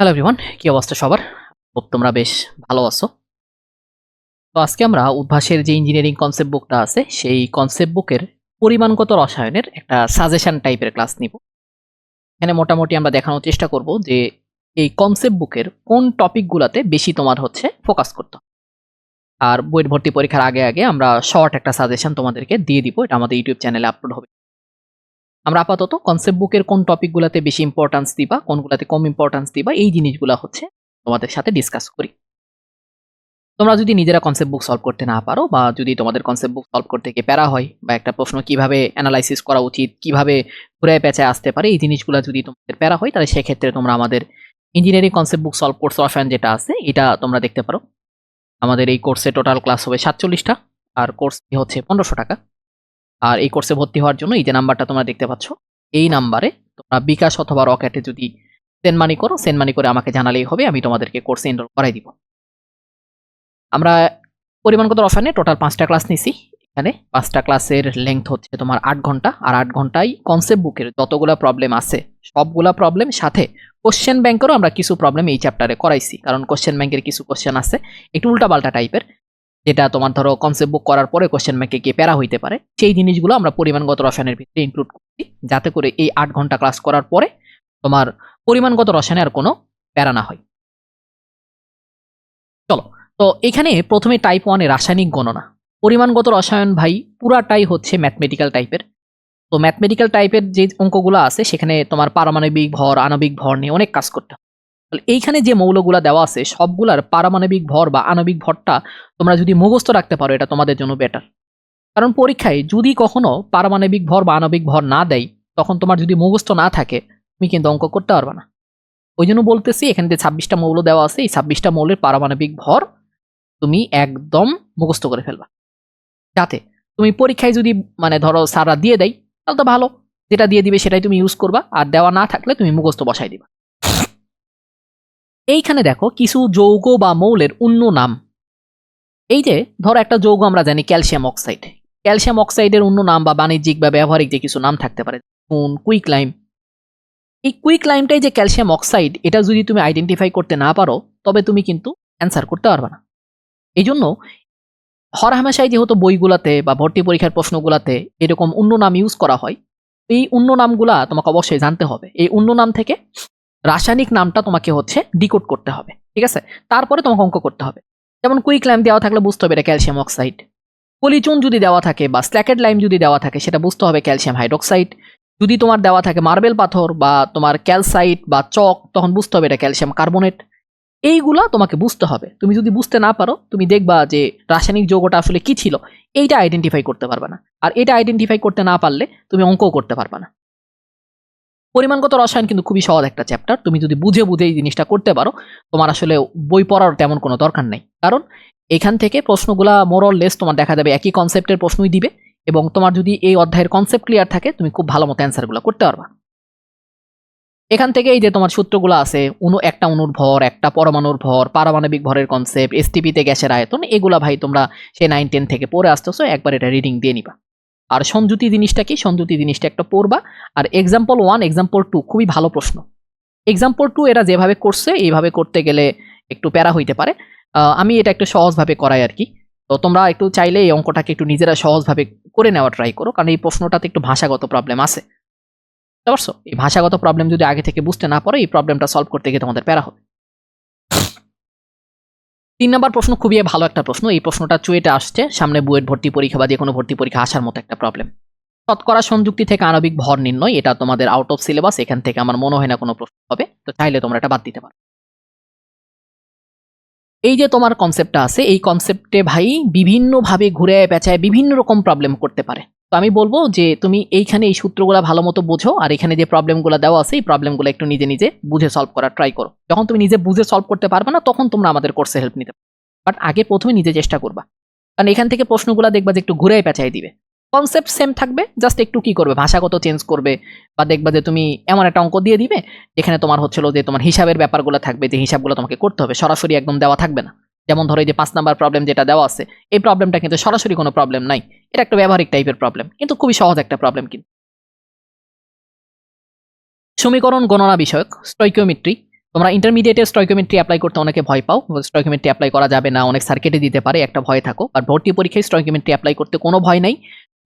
Hello everyone কি অবস্থা সবার? তোমরা বেশ ভালো আছো। তো আজকে আমরা উদ্ভাসের যে ইঞ্জিনিয়ারিং কনসেপ্ট বুকটা আছে, সেই কনসেপ্ট বুকের পরিমাণগত রসায়নের একটা সাজেশন টাইপের ক্লাস নিব। এখানে মোটামুটি আমরা দেখানোর চেষ্টা করব যে এই কনসেপ্ট বুকের কোন টপিকগুলোতে বেশি তোমার হচ্ছে ফোকাস করতে আর বইয়ের ভর্তি পরীক্ষার আগে আগে আমরা শর্ট একটা সাজেশন তোমাদেরকে দিয়ে দিব। এটা আমাদের ইউটিউব চ্যানেলে আপলোড হবে। আমরা আপাতত কনসেপ্ট বুকের কোন টপিকগুলোতে বেশি ইম্পর্টেন্স দিবা, কোনগুলোতে কম ইম্পর্টেন্স দিবা, এই জিনিসগুলো হচ্ছে তোমাদের সাথে ডিসকাস করি। তোমরা যদি নিজেরা কনসেপ্ট বুক সলভ করতে না পারো বা যদি তোমাদের কনসেপ্ট বুক সলভ করতে গিয়ে প্যারা হয় বা একটা প্রশ্ন কীভাবে অ্যানালাইসিস করা উচিত, কীভাবে ঘুরে পেঁচায় আসতে পারে, এই জিনিসগুলো যদি তোমাদের প্যারা হয়, তাহলে সেক্ষেত্রে তোমরা আমাদের engineering concept book solve course রসায়ন যেটা আছে, এটা তোমরা দেখতে পারো। আমাদের এই কোর্সে টোটাল ক্লাস হবে সাতচল্লিশটা, আর কোর্স হচ্ছে পনেরোশো টাকা। আর এই কোর্সে ভর্তি হওয়ার জন্য এই যে নাম্বারটা তোমরা দেখতে পাচ্ছ, এই নাম্বারে তোমরা বিকাশ অথবা রকেটে যদি সেন্ড মানি করো সেন্ড মানি করে আমাকে জানালেই হবে, আমি তোমাদেরকে কোর্সে এনরোল করাই দিব। আমরা পরিমাণগত রসায়নে টোটাল পাঁচটা ক্লাস নিছি। এখানে পাঁচটা ক্লাসের লেংথ হচ্ছে তোমার আট ঘণ্টা। আর আট ঘন্টায় কনসেপ্ট বুকের যতগুলো প্রবলেম আছে, সবগুলা প্রবলেম সাথে কোশ্চেন ব্যাংকেরও আমরা কিছু প্রবলেম এই চ্যাপ্টারে করাইছি। কারণ কোশ্চেন ব্যাংকের কিছু কোশ্চেন আছে, একটু উল্টাপাল্টা টাইপের যেটা তোমার ধরো কনসেপ্ট বুক করার পরে কোশ্চেন ব্যাংকে গিয়ে প্যারা হইতে পারে, সেই জিনিসগুলো আমরা পরিমাণগত রসায়নের ভিতরে ইনক্লুড করছি, যাতে করে এই আট ঘণ্টা ক্লাস করার পরে তোমার পরিমাণগত রসায়নে আর কোনো প্যারা না হয়। চলো, তো এখানে প্রথমে টাইপ ওয়ানে রাসায়নিক গণনা। পরিমাণগত রসায়ন ভাই পুরাটাই হচ্ছে ম্যাথমেটিক্যাল টাইপের তো ম্যাথমেটিক্যাল টাইপের যে অঙ্কগুলো আছে, সেখানে তোমার পারমাণবিক ভর, আণবিক ভর নিয়ে অনেক কাজ করতে এইখানে যে মৌলগুলা দেওয়া আছে, সবগুলার পারমাণবিক ভর বা আণবিক ভরটা তোমরা যদি মুখস্থ রাখতে পারো, এটা তোমাদের জন্য বেটার কারণ পরীক্ষায় যদি কখনো পারমাণবিক ভর বা আণবিক ভর না দেয়, তখন তোমার যদি মুখস্থ না থাকে, তুমি কিন্তু অঙ্ক করতে পারবে না। ওই জন্য বলতেছি, এখানে যে ছাব্বিশটা মৌল দেওয়া আছে, এই ছাব্বিশটা মৌলের পারমাণবিক ভর তুমি একদম মুখস্থ করে ফেলবা। যাতে তুমি পরীক্ষায় যদি মানে ধরো সারা দিয়ে দেয়, তাহলে তো ভালো। যেটা দিয়ে দিবে সেটাই তুমি ইউজ করবা, আর দেওয়া না থাকলে তুমি মুখস্থ বসাই দিবা। এইখানে দেখো কিছু যৌগ বা মৌলের অন্য নাম। এই যে, ধরো একটা যৌগ আমরা জানি ক্যালসিয়াম অক্সাইড। ক্যালসিয়াম অক্সাইডের অন্য নাম বা বাণিজ্যিক বা ব্যবহারিক যে কিছু নাম থাকতে পারে কোন কুইক লাইম। এই কুইক লাইমটাই যে ক্যালসিয়াম অক্সাইড, এটা যদি তুমি আইডেন্টিফাই করতে না পারো, তবে তুমি কিন্তু অ্যান্সার করতে পারবে না। এই জন্য হরহামেশাই যেহেতু বইগুলাতে বা ভর্তি পরীক্ষার প্রশ্নগুলাতে এরকম অন্য নাম ইউজ করা হয়, এই অন্য নামগুলা তোমাকে অবশ্যই জানতে হবে। এই অন্য নাম থেকে রাসায়নিক নামটা তোমাকে হচ্ছে ডিকোড করতে হবে, ঠিক আছে? তারপরে তোমাকে অঙ্ক করতে হবে। যেমন কুইক লাইম দেওয়া থাকলে বুঝতে হবে এটা ক্যালসিয়াম অক্সাইড পলিচুন যদি দেওয়া থাকে বা স্ল্যাকেট লাইম যদি দেওয়া থাকে, সেটা বুঝতে হবে ক্যালসিয়াম হাইড্রোক্সাইড যদি তোমার দেওয়া থাকে মার্বেল পাথর বা তোমার ক্যালসাইট বা চক তখন বুঝতে হবে এটা ক্যালসিয়াম কার্বোনেট এইগুলা তোমাকে বুঝতে হবে। তুমি যদি বুঝতে না পারো, তুমি দেখবা যে রাসায়নিক যৌগটা আসলে কি ছিল, এইটা আইডেন্টিফাই করতে পারবে না। আর এটা আইডেন্টিফাই করতে না পারলে তুমি অঙ্কও করতে পারবে না। পরিমাণগত রসায়ন কিন্তু খুবই সহজ একটা চ্যাপ্টার তুমি যদি বুঝে বুঝে এই জিনিসটা করতে পারো, তোমার আসলে বই পড়ার তেমন কোনো দরকার নেই। কারণ এখান থেকে প্রশ্নগুলা মোরল লেস তোমার দেখা যাবে একই কনসেপ্টের প্রশ্নই দিবে এবং তোমার যদি এই অধ্যায়ের কনসেপ্ট ক্লিয়ার থাকে, তুমি খুব ভালো মতো অ্যান্সারগুলো করতে পারবা। এখান থেকে এই যে তোমার সূত্রগুলো আছে অনু একটা অনুর ভর, একটা পরমাণুর ভর, পারমাণবিক ভরের কনসেপ্ট এসটিপিতে গ্যাসের আয়তন, এগুলা ভাই তোমরা সে নাইন টেন থেকে পড়ে আসতেছো, একবার এটা রিডিং দিয়ে নিবা। আর সংযুতি জিনিসটা কি? সংযুতি জিনিসটা একটা পড়বা। আর এক্সাম্পল ওয়ান এক্সাম্পল টু খুবই ভালো প্রশ্ন। এক্সাম্পল টু এরা যেভাবে করছে, এইভাবে করতে গেলে একটু প্যারা হইতে পারে। আমি এটা একটু সহজভাবে করাই আর কি। তো তোমরা একটু চাইলে এই অঙ্কটাকে একটু নিজেরা সহজভাবে করে নেওয়া ট্রাই করো, কারণ এই প্রশ্নটাতে একটু ভাষাগত প্রবলেম আছে। বুঝতে পারছ? এই ভাষাগত প্রবলেম যদি আগে থেকে বুঝতে না পারো, এই প্রবলেমটা সলভ করতে গিয়ে তোমাদের প্যারা হবে। তিন নম্বর প্রশ্ন খুবই ভালো একটা প্রশ্ন। এই প্রশ্নটা চুয়েটে আসছে। সামনে বুয়েট ভর্তি পরীক্ষা বা যে কোনো ভর্তি পরীক্ষা আসার মতো একটা প্রবলেম শতকরা সংযুক্তি থেকে আণবিক ভর নির্ণয়, এটা তোমাদের আউট অফ সিলেবাস এখান থেকে আমার মনে হয় না কোনো প্রশ্ন হবে, তো চাইলে তোমরা এটা বাদ দিতে পারো। এই যে তোমার কনসেপ্টটা আছে, এই কনসেপ্টে ভাই বিভিন্নভাবে ঘুরে পেঁচায় বিভিন্ন রকম প্রবলেম করতে পারে। তো আমি বলব যে তুমি এইখানে এই সূত্রগুলো ভালো মতো বোঝো, আর এখানে যে প্রবলেমগুলো দেওয়া আছে, এই প্রবলেমগুলো একটু নিজে নিজে বুঝে সলভ করার ট্রাই করো। যখন তুমি নিজে বুঝে সলভ করতে পারবে না, তখন তোমরা আমাদের কোর্সে হেল্প নিতে বাট আগে প্রথমে নিজে চেষ্টা করবা। কারণ এখান থেকে প্রশ্নগুলো দেখবা যে একটু ঘুরে পেঁচাই দিবে। কনসেপ্ট সেম থাকবে জাস্ট একটু কি করবে, ভাষাগত চেঞ্জ করবে, বা দেখবা যে তুমি এমন একটা অঙ্ক দিয়ে দিবে যেখানে তোমার হচ্ছিল যে তোমার হিসাবের ব্যাপারগুলো থাকবে, যে হিসাবগুলো তোমাকে করতে হবে। সরাসরি একদম দেওয়া থাকবে না। যেমন ধরো এই যে পাঁচ নাম্বার প্রবলেম যেটা দেওয়া আছে, এই প্রবলেমটা কিন্তু সরাসরি কোনো প্রবলেম নাই। এটা একটা ব্যবহারিক টাইপের প্রবলেম কিন্তু খুবই সহজ একটা প্রবলেম কিন্তু। সমীকরণ গণনা বিষয়ক স্টৈকিওমেট্রি তোমরা ইন্টারমিডিয়েটে স্টয়কোমেট্রি অ্যাপ্লাই করতে অনেকে ভয় পাও স্টয়কোমেট্রি অ্যাপ্লাই করা যাবে না, অনেক সার্কিটে দিতে পারে, একটা ভয় থাকো আর ভর্তি পরীক্ষায় স্টয়কোমেট্রি অ্যাপ্লাই করতে কোনো ভয় নাই।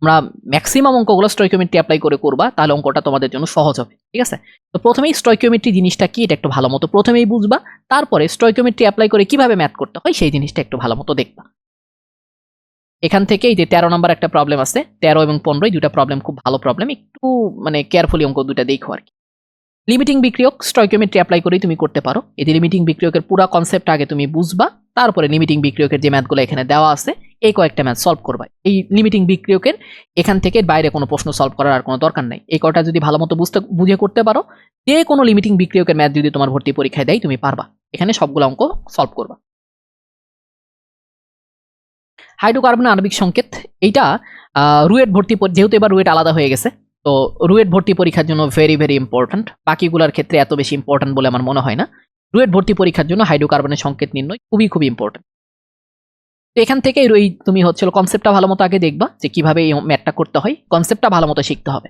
তোমরা ম্যাক্সিমাম অঙ্কগুলো স্টয়কোমেট্রি অ্যাপ্লাই করে করবা, তাহলে অঙ্কটা তোমাদের জন্য সহজ হবে, ঠিক আছে? তো প্রথমেই স্টয়কোমেট্রি জিনিসটা কি? এটা একটু ভালো মতো প্রথমেই বুঝবা, তারপরে স্টয়কোমেট্রি অ্যাপ্লাই করে কীভাবে ম্যাথ করতে হয়, সেই জিনিসটা একটু ভালো মতো দেখবা। এখান থেকে এই যে তেরো নম্বর একটা প্রবলেম আছে, তেরো এবং পনেরো এই দুটা প্রবলেম খুব ভালো প্রবলেম একটু মানে কেয়ারফুলি অঙ্ক দুটা দেখো আর কি। লিমিটিং বিক্রিয়ক স্টয়কোমেট্রি অ্যাপ্লাই করেই তুমি করতে পারো। এই যে লিমিটিং বিক্রিয়কের পুরো কনসেপ্ট আগে তুমি বুঝবা, তারপরে লিমিটিং বিক্রিয়কের যে ম্যাথগুলো এখানে দেওয়া আছে এই কয়েকটা ম্যাথ সলভ করবা। এই লিমিটিং বিক্রিয়কের এখান থেকে বাইরে কোনো প্রশ্ন সলভ করার আর কোনো দরকার নাই। এই কয়টা যদি ভালো মতো বুঝতে, বুঝে করতে পারো, যে কোনো লিমিটিং বিক্রিয়কের ম্যাথ যদি তোমার ভর্তি পরীক্ষায় দেয়, তুমি পারবা। এখানে সবগুলো অঙ্ক সলভ করবা। হাইড্রোকার্বন আণবিক সংকেত, এইটা রুয়েট ভর্তি যেহেতু এবার রুয়েট আলাদা হয়ে গেছে, তো রুয়েট ভর্তি পরীক্ষার জন্য ভেরি ভেরি ইম্পর্ট্যান্ট বাকিগুলোর ক্ষেত্রে এত বেশি ইম্পর্ট্যান্ট বলে আমার মনে হয় না। রুয়েট ভর্তি পরীক্ষার জন্য হাইড্রোকার্বনের সংকেত নির্ণয় খুবই খুবই ইম্পর্ট্যান্ট তো এখান থেকে এই তুমি হচ্ছিল কনসেপ্টটা ভালো মতো আগে দেখবা যে কীভাবে এই ম্যাথটা করতে হয় কনসেপ্টটা ভালো মতো শিখতে হবে।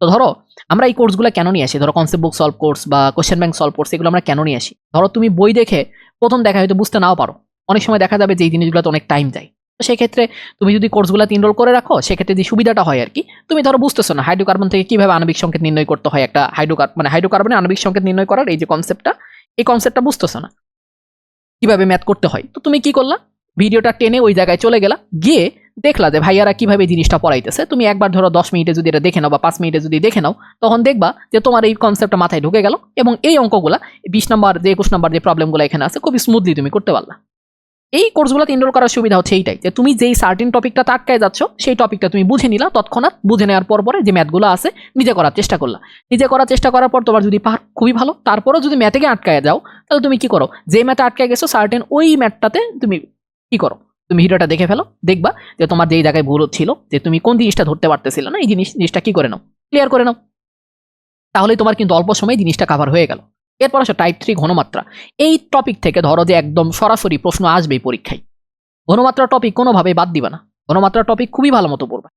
তো ধরো, আমরা এই কোর্সগুলো কেন নিয়ে আসি? ধরো কনসেপ্ট বুক সলভ কোর্স বা কোশ্চেন ব্যাংক সলভ কোর্স এগুলো আমরা কেন নিয়ে আসি? ধরো তুমি বই দেখে প্রথম দেখা হয়তো বুঝতে নাও পারো। অনেক সময় দেখা যাবে যে এই জিনিসগুলোতে অনেক টাইম যায়। তো সেক্ষেত্রে তুমি যদি কোর্সগুলো ইনরোল করে রাখো, সেক্ষেত্রে যে সুবিধাটা হয় আর কি তুমি ধরো বুঝতেছো না হাইড্রোকার্বন থেকে কীভাবে আণবিক সংকেত নির্ণয় করতে হয় একটা হাইড্রোকার মানে হাইড্রোকার্বনে আণবিক সংকেত নির্ণয় করার এই যে কনসেপ্টটা এই কনসেপ্টটা বুঝতেছো না। কীভাবে ম্যাথ করতে হয়? তো তুমি কি করলা? ভিডিওটা টেনে ওই জায়গায় চলে গেলা, গিয়ে দেখলা যে ভাইয়ারা কীভাবে জিনিসটা পড়াইতেছে। তুমি একবার ধরো দশ মিনিটে যদি এটা দেখে নাও বা পাঁচ মিনিটে যদি দেখে নাও, তখন দেখবা যে তোমার এই কনসেপ্টটা মাথায় ঢুকে গেল এবং এই অঙ্কগুলা বিশ নাম্বার যে একুশ নাম্বার যে প্রবলেমগুলো এখানে আছে, খুবই স্মুথলি তুমি করতে পারলা। এই কোর্সগুলোতে এনরোল করার সুবিধা হচ্ছে এইটাই, যে তুমি যেই সার্টিন টপিকটা আটকায় যাচ্ছ, সেই টপিকটা তুমি বুঝে নিলা, তৎক্ষণাৎ বুঝে নেওয়ার পর পরে যে ম্যাথগুলো আছে, নিজে করার চেষ্টা করলা। নিজে করার চেষ্টা করার পর তোমার যদি পার, খুবই ভালো, তারপরেও যদি ম্যাথে গিয়ে আটকায় যাও, তাহলে তুমি কি করো? যে ম্যাথে আটকায় গেছো সার্টেন ওই ম্যাথটাতে তুমি কি করো? তুমি ভিডিওটা দেখে ফেলো, দেখবা যে তোমার যেই জায়গায় ভুল ছিল, যে তুমি কোন জিনিসটা ধরতে পারতেছিল না, এই জিনিস, জিনিসটা কি করে নাও? ক্লিয়ার করে নাও। তাহলে তোমার কিন্তু অল্প সময় জিনিসটা কাভার হয়ে গেল। এরপর আসো টাইপ থ্রি ঘনমাত্রা। এই টপিক থেকে ধরো যে একদম সরাসরি প্রশ্ন আসবেই পরীক্ষায়। ঘনমাত্রা টপিক কোনোভাবেই বাদ দিবা না। ঘনমাত্রা টপিক খুবই ভালো মতো পড়বা।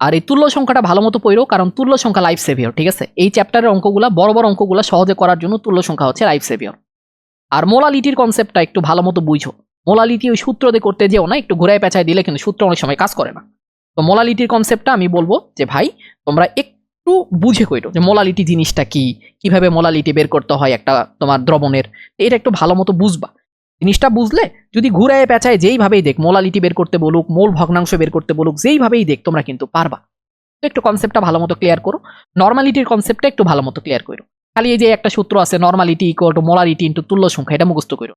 আর এই তুল্য সংখ্যাটা ভালো মতো পড়ো, কারণ তুল্য সংখ্যা লাইফ সেভিয়র ঠিক আছে? এই চ্যাপ্টারের অঙ্কগুলা, বড় বড় অঙ্কগুলা সহজে করার জন্য তুল্য সংখ্যা হচ্ছে লাইফ সেভিয়র আর মোলালিটির কনসেপ্টটা একটু ভালো মতো বুঝো। মোলালিটি ওই সূত্র দিয়ে করতে যেও না, একটু ঘুরায় পেঁচায় দিলে কিন্তু সূত্র অনেক সময় কাজ করে না। তো মোলালিটির কনসেপ্টটা আমি বলব যে, ভাই, তোমরা একটু বুঝে কইরো যে, মোলালিটি জিনিসটা কি? কীভাবে মোলালিটি বের করতে হয় একটা তোমার দ্রবণের? এটা একটু ভালো মতো বুঝবা। জিনিসটা বুঝলে, যদি ঘুরায় পেঁচায় যেইভাবেই দেখ, মোলালিটি বের করতে বলুক, মোল ভগ্নাংশ বের করতে বলুক, যেইভাবেই দেখ, তোমরা কিন্তু পারবা। তো একটু কনসেপ্টটা ভালো মতো ক্লিয়ার করো। নর্মালিটির কনসেপ্টটা একটু ভালো মতো ক্লিয়ার করো খালি এই যে একটা সূত্র আছে normality equal to molarity into তুল্য সংখ্যা, এটা মুখস্থ করো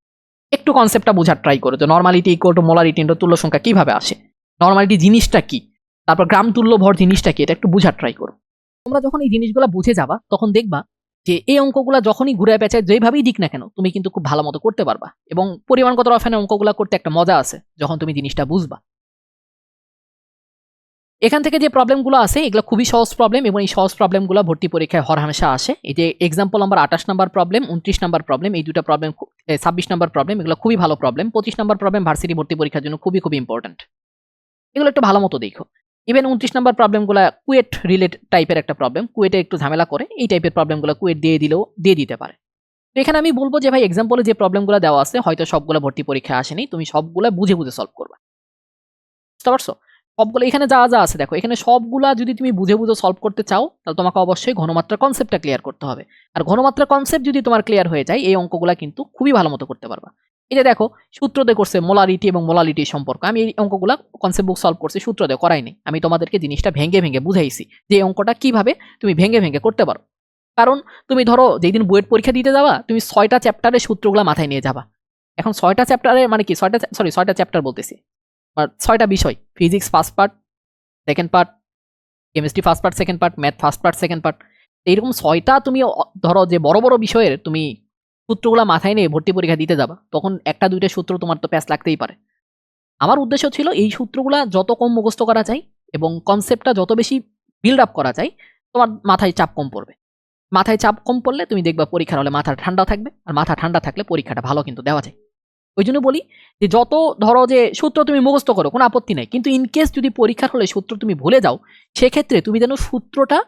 একটু কনসেপ্টটা বোঝার ট্রাই করো যে normality equal to molarity into তুল্য সংখ্যা কীভাবে আসে? নর্মালিটি জিনিসটা কি? তারপর গ্রাম তুল্য ভর জিনিসটা কি? এটা একটু বোঝার ট্রাই করো। তোমরা যখন এই জিনিসগুলো বুঝে যাবা, তখন দেখবা যে এই অঙ্কগুলো যখনই ঘুরে পেঁচায়, যেভাবেই দিক না কেন, তুমি কিন্তু খুব ভালো মতো করতে পারবা। এবং পরিমাণগত রফানে অঙ্কগুলো করতে একটা মজা আছে, যখন তুমি জিনিসটা বুঝবা। এখান থেকে যে প্রবলেমগুলো আছে, এগুলো খুবই সহজ প্রবলেম এবং এই সহজ প্রবলেমগুলো ভর্তি পরীক্ষায় হরহামেশা আসে। এই যে এক্সাম্পল নাম্বার আঠাশ নাম্বার প্রবলেম উনত্রিশ নাম্বার প্রবলেম এই দুটো প্রবলেম ছাব্বিশ নাম্বার প্রবলেম এগুলো খুবই ভালো প্রবলেম পঁচিশ নাম্বার প্রবলেম ভার্সিটি ভর্তি পরীক্ষার জন্য খুবই খুবই ইম্পর্টেন্ট এগুলো একটু ভালো মতো দেখো। ইভেন উনত্রিশ নাম্বার প্রবলেমগুলো কুয়েট রিলেট টাইপের একটা প্রবলেম কুয়েটে একটু ঝামেলা করে, এই টাইপের প্রবলেমগুলো কুয়েট দিয়ে দিলেও, দিয়ে দিতে পারে। তো এখানে আমি বলব যে ভাই এক্সাম্পলে যে প্রবলেমগুলো দেওয়া আছে, হয়তো সবগুলো ভর্তি পরীক্ষা আসেনি, তুমি সবগুলো বুঝে বুঝে সলভ করবা। বুঝতে পারছ? সবগুলো, এখানে যা যা আছে দেখো, এখানে সবগুলা যদি তুমি বুঝে বুঝে সলভ করতে চাও, তাহলে তোমাকে অবশ্যই ঘনমাত্রার কনসেপ্টটা ক্লিয়ার করতে হবে। আর ঘনমাত্রার কনসেপ্ট যদি তোমার ক্লিয়ার হয়ে যায়, এই অঙ্কগুলা কিন্তু খুবই ভালো মতো করতে পারবা। এই যে দেখো সূত্র দিয়ে করছে মোলারিটি এবং মোলালিটির সম্পর্ক। আমি এই অঙ্কগুলা কনসেপ্ট বুক সলভ করছি, সূত্র দিয়ে করাইনি আমি তোমাদেরকে জিনিসটা ভেঙে ভেঙে বুঝাইছি যে এই অঙ্কটা কীভাবে তুমি ভেঙে ভেঙে করতে পারো। কারণ তুমি ধরো যেই দিন বুয়েট পরীক্ষা দিতে যাবা, তুমি ছয়টা চ্যাপ্টারের সূত্রগুলো মাথায় নিয়ে যাবা। এখন ছয়টা চ্যাপ্টারে মানে কি? ছয়টা সরি ছয়টা চ্যাপ্টার বলতেছি। ছয়টা বিষয় physics first part second part chemistry first part second part math first part second part এইরকম ছয়টা তুমি ধরো যে বড় বড় বিষয়ের তুমি সূত্রগুলো মাথায় নিয়ে ভর্তি পরীক্ষা দিতে যাবা, তখন একটা দুইটা সূত্র তোমার তো প্যাচ লাগতেই পারে। আমার উদ্দেশ্য ছিল এই সূত্রগুলা যত কম মুখস্থ করা যায় এবং কনসেপ্টটা যত বেশি বিল্ড আপ করা যায়, তোমার মাথায় চাপ কম পড়বে। মাথায় চাপ কম পড়লে তুমি দেখবা পরীক্ষার হলে মাথা ঠান্ডা থাকবে, আর মাথা ঠান্ডা থাকলে পরীক্ষাটা ভালো কিন্তু দেওয়া যায়। ওই জন্য বলি যে যত ধরো যে সূত্র তুমি মুখস্থ করো, কোনো আপত্তি নেই। কিন্তু ইন কেস যদি পরীক্ষার হলে সূত্র তুমি ভুলে যাও, সেক্ষেত্রে তুমি যেন সূত্রটা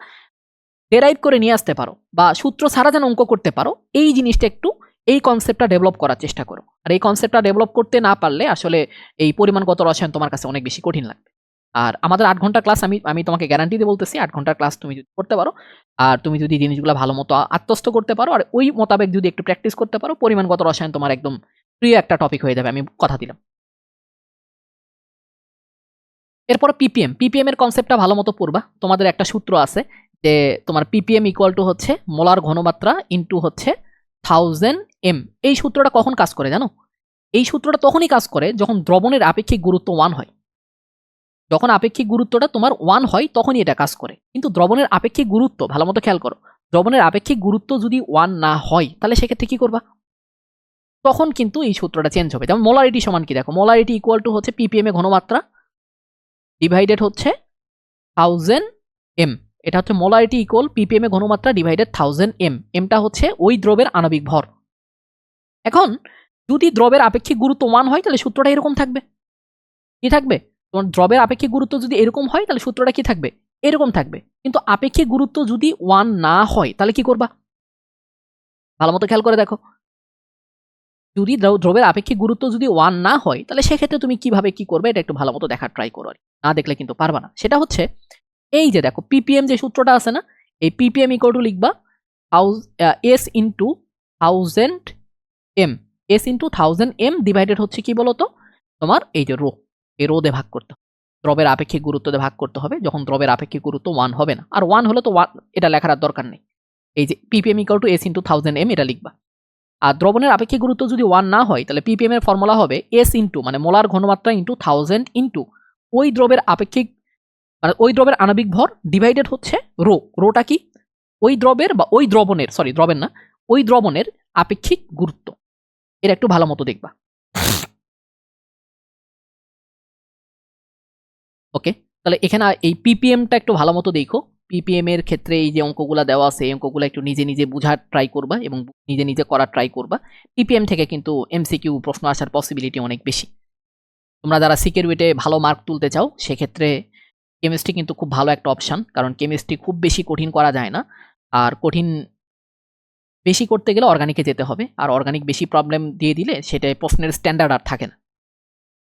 ডেরাইভ করে নিয়ে আসতে পারো বা সূত্র ছাড়া যেন অঙ্ক করতে পারো, এই জিনিসটা একটু এই কনসেপ্টটা ডেভেলপ করার চেষ্টা করো। আর এই কনসেপ্টটা ডেভেলপ করতে না পারলে আসলে এই পরিমাণগত রসায়ন তোমার কাছে অনেক বেশি কঠিন লাগবে। আর আমাদের আট ঘণ্টা ক্লাস আমি আমি তোমাকে গ্যারান্টি দিয়ে বলতেছি, আট ঘণ্টার ক্লাস তুমি যদি করতে পারো, আর তুমি যদি জিনিসগুলো ভালো মতো আত্মস্থ করতে পারো, আর ওই মোতাবেক যদি একটু প্র্যাকটিস করতে পারো, পরিমাণগত রসায়ন তোমার একদম প্রিয় একটা টপিক হয়ে যাবে, আমি কথা দিলাম। এরপর পিপিএম পিপিএম এর কনসেপ্টটা ভালো মতো পড়বা। তোমাদের একটা সূত্র আছে যে তোমার পিপিএম ইকুয়াল টু হচ্ছে মোলার ঘনমাত্রা ইন্টু হচ্ছে থাউজেন্ড এম এই সূত্রটা কখন কাজ করে জানো? এই সূত্রটা তখনই কাজ করে যখন দ্রবণের আপেক্ষিক গুরুত্ব ওয়ান হয়। যখন আপেক্ষিক গুরুত্বটা তোমার ওয়ান হয়, তখনই এটা কাজ করে। কিন্তু দ্রবণের আপেক্ষিক গুরুত্ব, ভালো মতো খেয়াল করো, দ্রবণের আপেক্ষিক গুরুত্ব যদি ওয়ান না হয়, তাহলে সেক্ষেত্রে কি করবা? তখন কিন্তু এই সূত্রটা চেঞ্জ হবে। যেমন মোলারিটি সমান কি? দেখো মোলারিটি ইকুয়াল টু হচ্ছে পিপিএম এ ঘনমাত্রা ডিভাইডেড হচ্ছে থাউজেন্ড এম এটা হচ্ছে মোলারিটি ইকুয়াল পিপিএম এ ঘনমাত্রা ডিভাইডেড থাউজেন্ড এম এমটা হচ্ছে ওই দ্রবের আণবিক ভর। এখন, যদি দ্রবের আপেক্ষিক গুরুত্ব ওয়ান হয়, তাহলে সূত্রটা এরকম থাকবে। কি থাকবে? তোমার দ্রবের আপেক্ষিক গুরুত্ব যদি এরকম হয়, তাহলে সূত্রটা কি থাকবে? এরকম থাকবে। কিন্তু আপেক্ষিক গুরুত্ব যদি ওয়ান না হয়, তাহলে কি করবা? ভালো মতো খেয়াল করে দেখো। যদি দ্রব- দ্রবের আপেক্ষিক গুরুত্ব যদি ওয়ান না হয়, তাহলে সেক্ষেত্রে তুমি কীভাবে কি করবে? এটা একটু ভালো মতো দেখার ট্রাই করো না দেখলে কিন্তু পারবা না। সেটা হচ্ছে, এই যে দেখো পিপিএম যে সূত্রটা আছে না, এই পিপিএম ইকুয়াল টু লিখবা house S into thousand M S into thousand M divided হচ্ছে কি বলতো? তোমার এই যে রো, এই রো দিয়ে ভাগ করতে দ্রবের আপেক্ষিক গুরুত্ব দিয়ে ভাগ করতে হবে। যখন দ্রবের আপেক্ষিক গুরুত্ব ওয়ান হবে না। আর ওয়ান হলে তো ওয়ান এটা লেখার দরকার নেই। এই যে ppm equal to S into thousand M এটা লিখবা। আর দ্রবণের আপেক্ষিক গুরুত্ব যদি ওয়ান না হয়, তাহলে পিপিএম এর ফর্মুলা হবে এস ইন্টু মানে মোলার ঘনমাত্রা ইন্টু থাউজেন্ড ইন্টু ওই দ্রবের আপেক্ষিক মানে ওই দ্রবের আণবিক ভর ডিভাইডেড হচ্ছে রো রোটা কি? ওই দ্রবের বা ওই দ্রবণের সরি দ্রবের না, ওই দ্রবণের আপেক্ষিক গুরুত্ব। এটা একটু ভালো মতো দেখবা। ওকে তাহলে এখানে এই পিপিএমটা একটু ভালো মতো দেখো। পিপিএম এর ক্ষেত্রে এই যে অঙ্কগুলো দেওয়া আছে, এই অঙ্কগুলো একটু নিজে নিজে বোঝার ট্রাই করবা এবং নিজে নিজে করার ট্রাই করবা। পিপিএম থেকে কিন্তু এমসিকিউ প্রশ্ন আসার পসিবিলিটি অনেক বেশি। তোমরা যারা সিকিউরিটিতে ভালো মার্ক তুলতে চাও, সেক্ষেত্রে কেমিস্ট্রি কিন্তু খুব ভালো একটা অপশান কারণ কেমিস্ট্রি খুব বেশি কঠিন করা যায় না। আর কঠিন বেশি করতে গেলে অর্গানিকে যেতে হবে। আর অর্গানিক বেশি প্রবলেম দিয়ে দিলে সেটা প্রশ্নের স্ট্যান্ডার্ড আর থাকে না।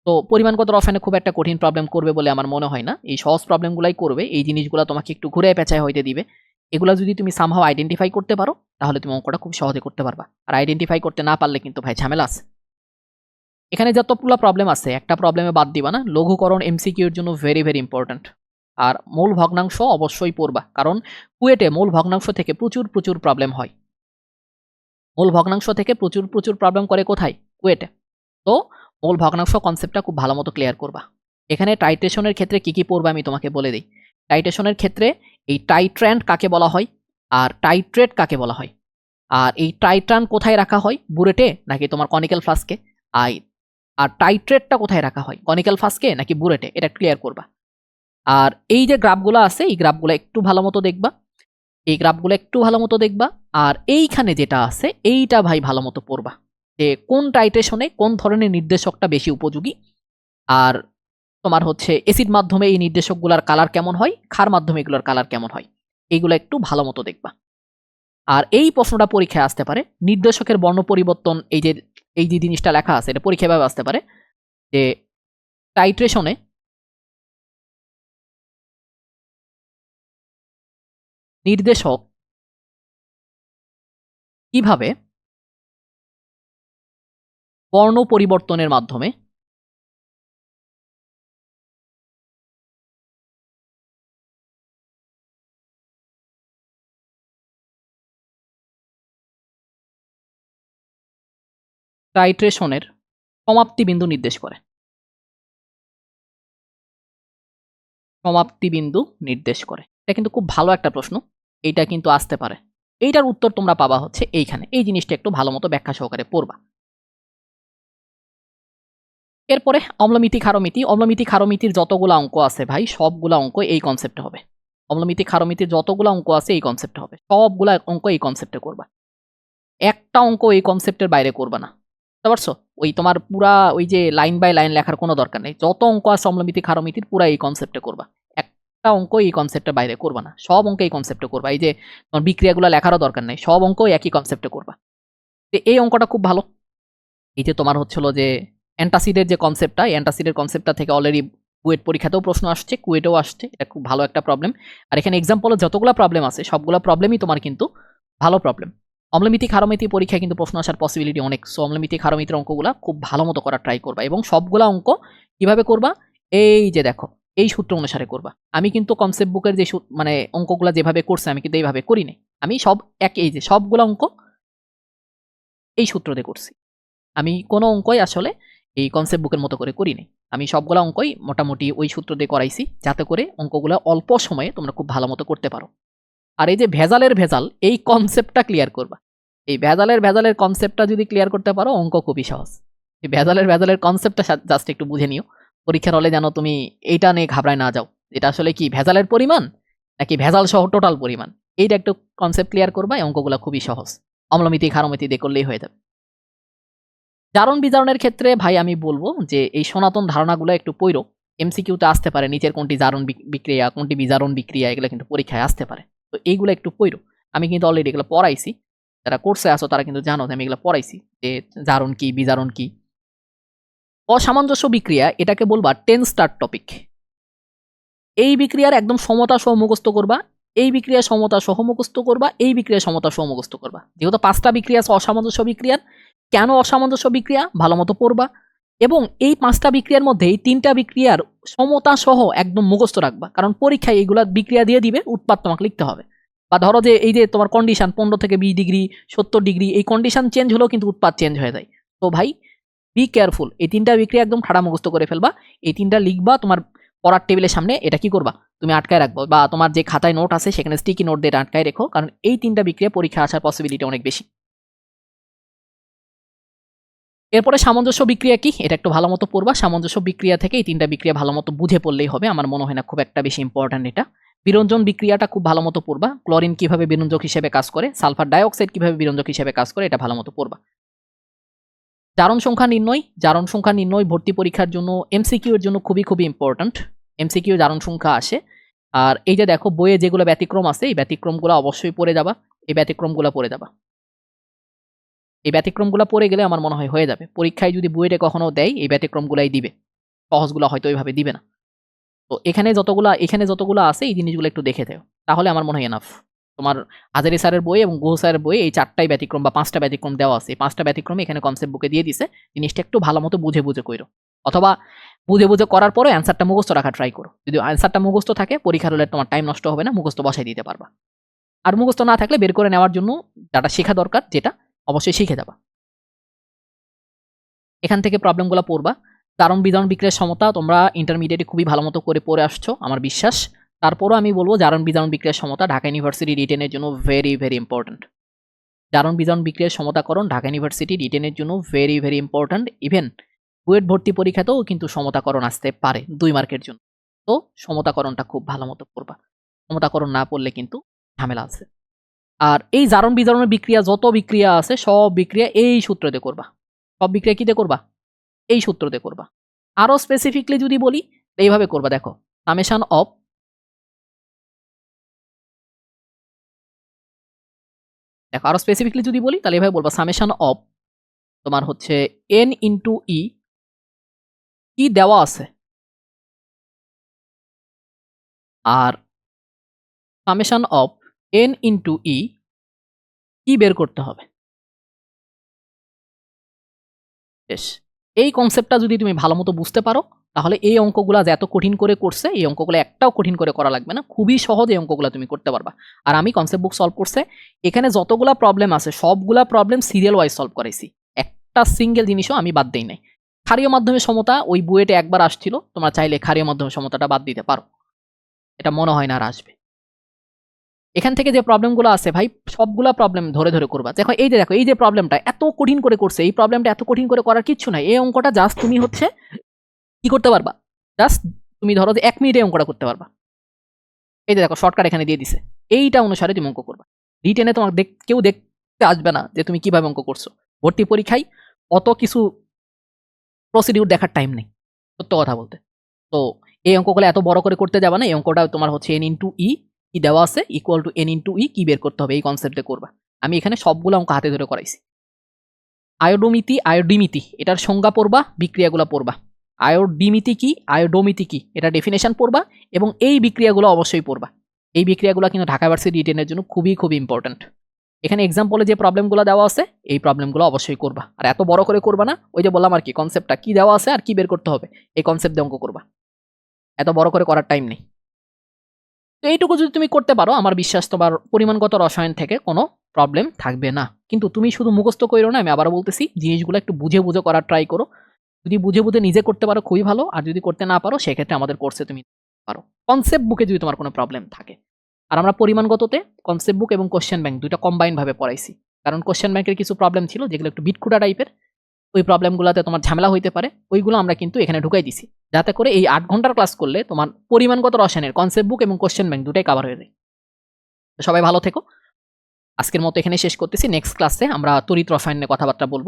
তো পরিমাণগত রসায়নে খুব একটা কঠিন প্রবলেম করবে বলে আমার মনে হয় না। এই সহজ প্রবলেমগুলাই করবে, এই জিনিসগুলো তোমাকে একটু ঘুরে পেঁচায় হইতে দিবে। এগুলো যদি তুমি সামহাও আইডেন্টিফাই করতে পারো, তাহলে তুমি অঙ্কটা খুব সহজে করতে পারবা। আর আইডেন্টিফাই করতে না পারলে কিন্তু ভাই ঝামেলা আছে। এখানে যতগুলো প্রবলেম আছে, একটা প্রবলেমে বাদ দিবা না। লঘুকরণ এমসিকিউর জন্য ভেরি ভেরি ইম্পর্ট্যান্ট আর মূল ভগ্নাংশ অবশ্যই পড়বা। কারণ কুয়েটে মূল ভগ্নাংশ থেকে প্রচুর প্রচুর প্রবলেম হয়। মূল ভগ্নাংশ থেকে প্রচুর প্রচুর প্রবলেম করে কোথায়? কুয়েটে। তো মূল ভগ্নাংশ কনসেপ্টটা খুব ভালো মতো ক্লিয়ার করবা। এখানে টাইট্রেশনের ক্ষেত্রে কি কি পড়বে আমি তোমাকে বলে দিই। টাইট্রেশনের ক্ষেত্রে এই টাইট্র্যান্ড কাকে বলা হয় আর টাইট্রেট কাকে বলা হয়? আর এই টাইট্রান কোথায় রাখা হয়? বুরেটে নাকি তোমার কনিক্যাল ফ্লাস্কে আই, আর টাইট্রেটটা কোথায় রাখা হয়? কনিক্যাল ফ্লাস্কে নাকি বুরেটে? এটা ক্লিয়ার করবা। আর এই যে গ্রাফগুলো আছে, এই গ্রাফগুলো একটু ভালো মতো দেখবা। এই গ্রাফগুলো একটু ভালো মতো দেখবা। আর এইখানে যেটা আছে, এইটা ভাই ভালো মতো পড়বা। যে কোন টাইট্রেশনে কোন ধরনের নির্দেশকটা বেশি উপযোগী? আর তোমার হচ্ছে এসিড মাধ্যমে এই নির্দেশকগুলোর কালার কেমন হয়? খার মাধ্যমে এগুলোর কালার কেমন হয়? এইগুলো একটু ভালো মতো দেখবা। আর এই প্রশ্নটা পরীক্ষায় আসতে পারে। নির্দেশকের বর্ণ পরিবর্তন, এই যে এই যে জিনিসটা লেখা আছে, এটা পরীক্ষায় ভাবে আসতে পারে যে টাইট্রেশনে নির্দেশক কীভাবে বর্ণ পরিবর্তনের মাধ্যমে। টাইট্রেশনের সমাপ্তি বিন্দু নির্দেশ করে। সমাপ্তি বিন্দু নির্দেশ করে। এটা কিন্তু খুব ভালো একটা প্রশ্ন। এইটা কিন্তু আসতে পারে। এইটার উত্তর তোমরা পাবা হচ্ছে এইখানে। এই জিনিসটা একটু ভালো মতো ব্যাখ্যা সহকারে পড়বা। এরপরে অম্লমিতি ক্ষারমিতি। অম্লমিতি ক্ষারমিতির যতগুলো অঙ্ক আছে ভাই, সবগুলা অঙ্ক এই কনসেপ্টে হবে। অম্লমিতি ক্ষারমিতির যতগুলো অঙ্ক আছে এই কনসেপ্টে হবে। সবগুলা অঙ্ক এই কনসেপ্টে করবা। একটা অঙ্ক এই কনসেপ্টের বাইরে করবা না। বুঝতে পারছ? ওই তোমার পুরা ওই যে লাইন বাই লাইন লেখার কোনো দরকার নেই। যত অঙ্ক আছে অম্লমিতি ক্ষারমিতির পুরা এই কনসেপ্টে করবা। একটা অঙ্ক এই কনসেপ্টের বাইরে করবা না। সব অঙ্ক এই কনসেপ্টে করবা। এই যে তোমার বিক্রিয়াগুলো লেখারও দরকার নেই। সব অঙ্ক একই কনসেপ্টে করবা। এই অঙ্কটা খুব ভালো। এই যে তোমার হচ্ছিল যে অ্যান্টাসিডের যে কনসেপ্টটা অ্যান্টাসিডের কনসেপ্টটা থেকে অলরেডি কুয়েট পরীক্ষাতেও প্রশ্ন আসছে, কুয়েটেও আসছে, এটা খুব ভালো একটা প্রবলেম আর এখানে এক্সাম্পলে যতগুলো প্রবলেম আছে, সবগুলো প্রবলেমই তোমার কিন্তু ভালো প্রবলেম অম্লমিতি খারমিতি পরীক্ষায় কিন্তু প্রশ্ন আসার পসিবিলিটি অনেক। সো অম্লমিতি খারমিতির অঙ্কগুলো খুব ভালো মতো করার ট্রাই করবা এবং সবগুলা অঙ্ক কীভাবে করবা? এই যে দেখো, এই সূত্র অনুসারে করবা। আমি কিন্তু কনসেপ্ট বুকের যে মানে অঙ্কগুলো যেভাবে করছে, আমি কিন্তু এইভাবে করি নাই। আমি সব এক, এই যে সবগুলো অঙ্ক এই সূত্র দিয়ে করছি। আমি কোনো অঙ্কই আসলে এই কনসেপ্ট বুকের মতো করে করি নাই আমি সবগুলো অঙ্কই মোটামুটি ওই সূত্র দিয়ে করাইছি, যাতে করে অঙ্কগুলো অল্প সময়ে তোমরা খুব ভালো মতো করতে পারো। আর এই যে ভেজালের ভেজাল, এই কনসেপ্টটা ক্লিয়ার করবা। এই ভেজালের ভেজালের কনসেপ্টটা যদি ক্লিয়ার করতে পারো, অঙ্ক খুবই সহজ। এই ভেজালের ভেজালের কনসেপ্টটা জাস্ট একটু বুঝে নিও। পরীক্ষার হলে যেন তুমি এইটা নিয়ে ঘাবড়ায় না যাও। এটা আসলে কি, ভেজালের পরিমাণ? নাকি ভেজাল সহ টোটাল পরিমাণ? এইটা একটু কনসেপ্ট ক্লিয়ার করবা, এই অঙ্কগুলো খুবই সহজ। অম্লমিতি খারমিতি দিয়ে করলেই হয়ে যাবে। জারণ বিজারণের ক্ষেত্রে ভাই আমি বলব যে এই সনাতন ধারণাগুলো একটু পৈরো। এমসিকিউতে আসতে পারে, নিচের কোনটি জারণ বিক- বিক্রিয়া, কোনটি বিজারণ বিক্রিয়া, এগুলো কিন্তু পরীক্ষায় আসতে পারে। তো এইগুলো একটু পৈরো। আমি কিন্তু অলরেডি এগুলো পড়াইছি। যারা কোর্সে আসো তারা কিন্তু জানো যে আমি এগুলো পড়াইছি যে জারণ কি, বিজারণ কি। অসামঞ্জস্য বিক্রিয়া, এটাকে বলবা টেন স্টার টপিক এই বিক্রিয়ার একদম সমতা সহ মুখস্থ করবা, এই বিক্রিয়া সমতা সহ মুখস্থ করবা, এই বিক্রিয়া সমতা সহ মুখস্থ করবা। যেহেতু পাঁচটা বিক্রিয়া আছে, অসামঞ্জস্য বিক্রিয়ার কেন অসামঞ্জস্য বিক্রিয়া? ভালো মতো পড়বা। এবং এই পাঁচটা বিক্রিয়ার মধ্যে এই তিনটা বিক্রিয়ার সমতা সহ একদম মুখস্থ রাখবা। কারণ পরীক্ষায় এইগুলা বিক্রিয়া দিয়ে দিবে উৎপাদ তোমাকে লিখতে হবে। বা ধরো যে এই যে তোমার কন্ডিশন পনেরো থেকে বিশ ডিগ্রি সত্তর ডিগ্রি এই কন্ডিশন চেঞ্জ হলেও কিন্তু উৎপাদ চেঞ্জ হয়ে যায়। তো ভাই বি কেয়ারফুল এই তিনটা বিক্রিয়া একদম ঠাড়া মুখস্থ করে ফেলবা। এই তিনটা লিখবা, তোমার পড়ার টেবিলের সামনে এটা কি করবা? তুমি আটকায় রাখব। বা তোমার যে খাতায় নোট আছে, সেখানে স্টিকি নোট দিয়ে আটকায় রেখো। কারণ এই তিনটা বিক্রিয়া পরীক্ষা আসার পসিবিলিটি অনেক বেশি। এরপরে সামঞ্জস্য বিক্রিয়া কি? এটা একটু ভালো মতো পড়বা। সামঞ্জস্য বিক্রিয়া থেকে এই তিনটা বিক্রিয়া ভালো মতো বুঝে পড়লেই হবে। আমার মনে হয় না খুব একটা বেশি ইম্পর্ট্যান্ট এটা। বিরঞ্জন বিক্রিয়াটা খুব ভালো মতো পড়বা। ক্লোরিন কীভাবে বিরঞ্জক হিসেবে কাজ করে? সালফার ডাইঅক্সাইড কীভাবে বিরঞ্জক হিসেবে কাজ করে? এটা ভালো মতো পড়বা। জারণ সংখ্যা নির্ণয়। জারণ সংখ্যা নির্ণয় ভর্তি পরীক্ষার জন্য এমসিকিউ এর জন্য খুবই খুবই ইম্পর্ট্যান্ট এমসিকিউ জারণ সংখ্যা আসে। আর এই যে দেখো বইয়ে যেগুলো ব্যতিক্রম আছে, এই ব্যতিক্রমগুলো অবশ্যই পড়ে যাবা। এই ব্যতিক্রমগুলো পড়ে যাবা। এই ব্যতিক্রমগুলো পড়ে গেলে আমার মনে হয় হয়ে যাবে। পরীক্ষায় যদি বইটা কখনো দেয়, এই ব্যতিক্রমগুলাই দিবে। সহজগুলো হয়তো ওইভাবে দিবে না। তো এখানে যতগুলা, এখানে যতগুলো আছে, এই জিনিসগুলো একটু দেখে দেও তাহলে আমার মনে হয় এনাফ তোমার হাজারি স্যারের বই এবং গুহ স্যারের বই এই চারটাই ব্যতিক্রম বা পাঁচটা ব্যতিক্রম দেওয়া আছে। এই পাঁচটা ব্যতিক্রম এখানে কনসেপ্ট বুকে দিয়ে দিছে। জিনিসটা একটু ভালো মতো বুঝে বুঝে করো অথবা বুঝে বুঝে করার পরে অ্যান্সারটা মুখস্থ রাখা ট্রাই করো। যদি অ্যান্সারটা মুখস্থ থাকে, পরীক্ষার হলে তোমার টাইম নষ্ট হবে না, মুখস্থ বসাই দিতে পারবা। আর মুখস্থ না থাকলে বের করে নেওয়ার জন্য যাটা শেখা দরকার, যেটা অবশ্যই শিখে যাবা। এখান থেকে প্রবলেমগুলো পড়বা। কারণ বিধান বিক্রিয়ার সমতা, তোমরা ইন্টারমিডিয়েটে খুবই ভালো মতো করে পড়ে আসছো, আমার বিশ্বাস। তারপরও আমি বলব জারণ বিধান বিক্রিয়ার সমতা ঢাকা ইউনিভার্সিটি রিটেনের জন্য ভেরি ভেরি ইম্পর্ট্যান্ট জারণ বিধান বিক্রিয়ার সমতাকরণ ঢাকা ইউনিভার্সিটি রিটেনের জন্য very very important even BUET ভর্তি পরীক্ষাতেও কিন্তু সমতাকরণ আসতে পারে দুই মার্কের জন্য। তো সমতাকরণটা খুব ভালো মতো পড়বা। সমতাকরণ না পড়লে কিন্তু ঝামেলা আছে। আর এই জারণ বিজারণের বিক্রিয়া যত বিক্রিয়া আছে, সব বিক্রিয়া এই সূত্রতে করবা। সব বিক্রিয়া কিতে করবা? এই সূত্রতে করবা। আরও স্পেসিফিকলি যদি বলি, এইভাবে করবা। দেখো সামেশন অফ দেখো, আরও স্পেসিফিকলি যদি বলি, তাহলে এভাবে বলবা সামেশন অফ তোমার হচ্ছে এন ইন্টু ই কি দেওয়া আছে? আর summation of N into E কি বের করতে হবে? বেশ। এই কনসেপ্টটা যদি তুমি ভালো মতো বুঝতে পারো, তাহলে এই অঙ্কগুলা যে এত কঠিন করে করছে, এই অঙ্কগুলো একটাও কঠিন করে করা লাগবে না। খুবই সহজ এই অঙ্কগুলো তুমি করতে পারবা। আর আমি কনসেপ্ট বুক সলভ করছে, এখানে যতগুলা প্রবলেম আছে, সবগুলা প্রবলেম সিরিয়াল ওয়াইজ সলভ করাইছি। একটা সিঙ্গেল জিনিসও আমি বাদ দিই নাই। ক্ষারীয় মাধ্যমে সমতা ওই বুয়েটে একবার আসছিল, তোমরা চাইলে ক্ষারীয় মাধ্যমে সমতাটা বাদ দিতে পারো। এটা মনে হয় না আর আসবে। এখান থেকে যে প্রবলেমগুলো আছে, ভাই, সবগুলা প্রবলেম ধরে ধরে করবা। দেখো, এই যে দেখো, এই যে প্রবলেমটা এত কঠিন করে করছে, এই প্রবলেমটা এত কঠিন করে করার কিচ্ছু নাই। এই অঙ্কটা জাস্ট তুমি হচ্ছে কি করতে পারবা? জাস্ট তুমি ধরো যে এক মিনিটে অঙ্কটা করতে পারবা। এই যে দেখো শর্টকাট এখানে দিয়ে দিছে। এইটা অনুসারে তুমি অঙ্ক করবা। রিটেনে তোমার দেখ, কেউ দেখতে আসবে না যে তুমি কীভাবে অঙ্ক করছ। ভর্তি পরীক্ষায় অত কিছু প্রসিডিউর দেখার টাইম নেই, সত্য কথা বলতে। তো এই অঙ্কগুলো এত বড় করে করতে যাবে না, এই অঙ্কটা তোমার হচ্ছে এন ইন্টু ই কি দেওয়া আছে? Equal to N into E কি বের করতে হবে? এই কনসেপ্টে করবা। আমি এখানে সবগুলো অঙ্ক হাতে ধরে করাইছি। আয়োডোমিতি, আয়োডিমিতি, এটার সংজ্ঞা পড়বা, বিক্রিয়াগুলো পড়বা। আয়োডিমিতি কি? আয়োডোমিতি কি? এটা ডেফিনেশন পড়বা এবং এই বিক্রিয়াগুলো অবশ্যই পড়বা। এই বিক্রিয়াগুলো কিন্তু ঢাকা ভার্সিটি রিটেনের জন্য খুবই খুবই ইম্পর্ট্যান্ট এখানে এক্সাম্পলে যে প্রবলেমগুলো দেওয়া আছে, এই প্রবলেমগুলো অবশ্যই করবা। আর এত বড় করে করবা না, ওই যে বললাম আর কি কনসেপ্টটা কি দেওয়া আছে আর কি বের করতে হবে, এই কনসেপ্ট দিয়ে অঙ্ক করবা। এত বড় করে করার টাইম নেই। তো এইটুকু যদি তুমি করতে পারো, আমার বিশ্বাস তোমার পরিমাণগত রসায়ন থেকে কোনো প্রবলেম থাকবে না। কিন্তু তুমি শুধু মুখস্থ করো না, আমি আবারও বলতেছি, জিনিসগুলো একটু বুঝে বুঝে করার ট্রাই করো। যদি বুঝে বুঝে নিজে করতে পারো, খুবই ভালো, আর যদি করতে না পারো, সেক্ষেত্রে আমাদের কোর্সে তুমি পারো। কনসেপ্ট বুকে যদি তোমার কোনো প্রবলেম থাকে। আর আমরা পরিমাণগততে কনসেপ্ট বুক এবং কোশ্চেন ব্যাংক দুইটা কম্বাইন ভাবে পড়াইছি। কারণ কোশ্চেন ব্যাংকের কিছু প্রবলেম ছিল, যেগুলো একটু বিটখুটা টাইপের ওই প্রবলেমগুলোতে তোমার ঝামেলা হইতে পারে, ওইগুলো আমরা কিন্তু এখানে ঢুকাই দিছি। যাতে করে এই আট ঘণ্টার ক্লাস করলে তোমার পরিমাণগত রসায়নের কনসেপ্ট বুক এবং কোশ্চেন ব্যাংক দুটাই কাভার হয়ে যায়। সবাই ভালো থেকো। আজকের মতো এখানে শেষ করতেছি। নেক্সট ক্লাসে আমরা তরিত রসায়নের কথাবার্তা বলব।